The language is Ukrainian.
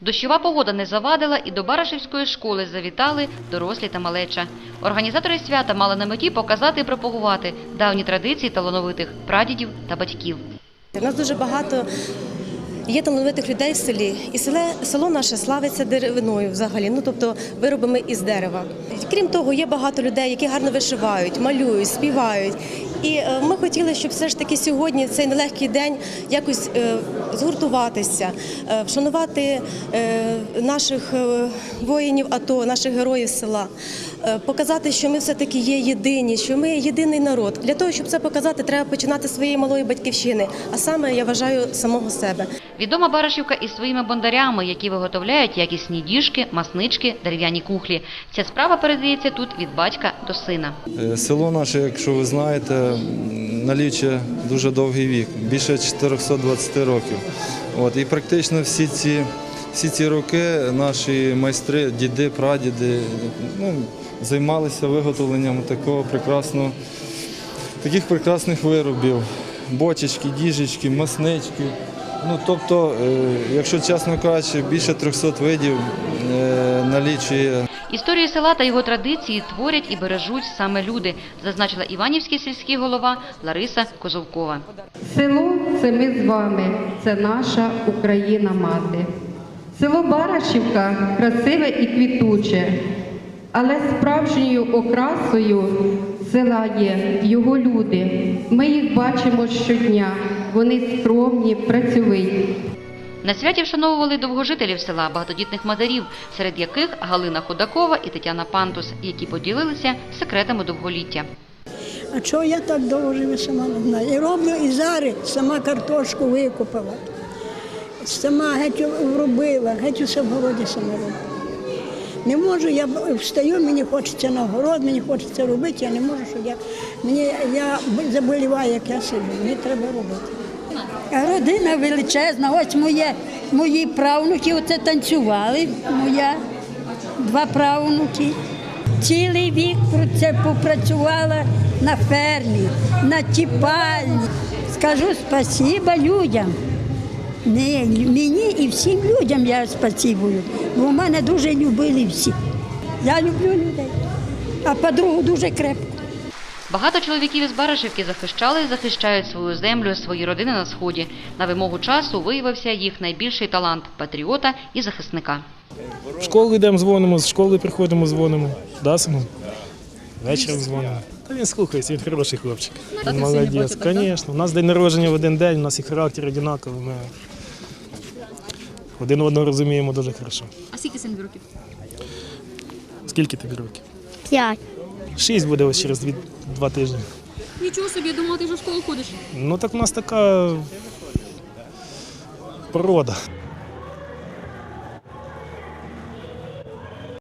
Дощова погода не завадила і до Барашівської школи завітали дорослі та малеча. Організатори свята мали на меті показати і пропагувати давні традиції талановитих прадідів та батьків. У нас дуже багато є талановитих людей в селі, і селе, село наше славиться деревиною взагалі, ну тобто виробами із дерева. Крім того, є багато людей, які гарно вишивають, малюють, співають. І е, ми хотіли, щоб все ж таки сьогодні, цей нелегкий день, якось е, згуртуватися, е, вшанувати наших воїнів АТО, наших героїв села, показати, що ми все-таки є єдині, що ми єдиний народ. Для того, щоб це показати, треба починати з своєї малої батьківщини, а саме я вважаю самого себе. Відома Барашівка із своїми бондарями, які виготовляють якісні діжки, маснички, дерев'яні кухлі. Ця справа передається тут від батька до сина. Е, Село наше, якщо ви знаєте, налічує дуже довгий вік, більше 420 років. От, і практично всі ці, всі ці роки наші майстри, діди, прадіди ну, займалися виготовленням такого прекрасного, таких прекрасних виробів. Бочечки, діжечки, маснички. Ну, тобто, е, якщо чесно кажучи, більше 300 видів е, налічує Історію села та його традиції творять і бережуть саме люди, зазначила Іванівський сільський голова Лариса Козовкова. Село це ми з вами, це наша Україна мати. Село Барашівка красиве і квітуче, але справжньою окрасою села є його люди. Ми їх бачимо щодня. Вони скромні, працьовиті. На святі вшановували довгожителів села, багатодітних матерів, серед яких Галина Худакова і Тетяна Пантус, які поділилися секретами довголіття. А чого я так довго живу, сама не знаю. І роблю і зараз сама картошку викопала. Сама геть вробила, геть усе в городі сама робила. Не можу, я встаю, мені хочеться на город, мені хочеться робити, я не можу, що я, мені, я заболіваю, як я сиджу, мені треба робити. Родина величезна, ось моє, мої правнуки оце танцювали, моя, два правнуки. Цілий вік про це попрацювала на фермі, на тіпальні. Скажу спасіба людям. Не, мені і всім людям я спасибую, бо мене дуже любили всі. Я люблю людей, а подругу дуже крепко. Багато чоловіків із Барашівки захищали і захищають свою землю, свої родини на сході. На вимогу часу виявився їх найбільший талант патріота і захисника. В школу йдемо, дзвонимо, з школи приходимо, дзвонимо. Да, сину? Вечором дзвонимо. Та він слухається, він хороший хлопчик. Він молодець, звісно. У нас день народження в один день, у нас і характер однаковий. Ми один одного розуміємо дуже хорошо. А скільки син років? Скільки тобі років? П'ять. Шість буде ось через дві, два тижні. Нічого собі, я думала, ти вже в школу ходиш. Ну так у нас така порода.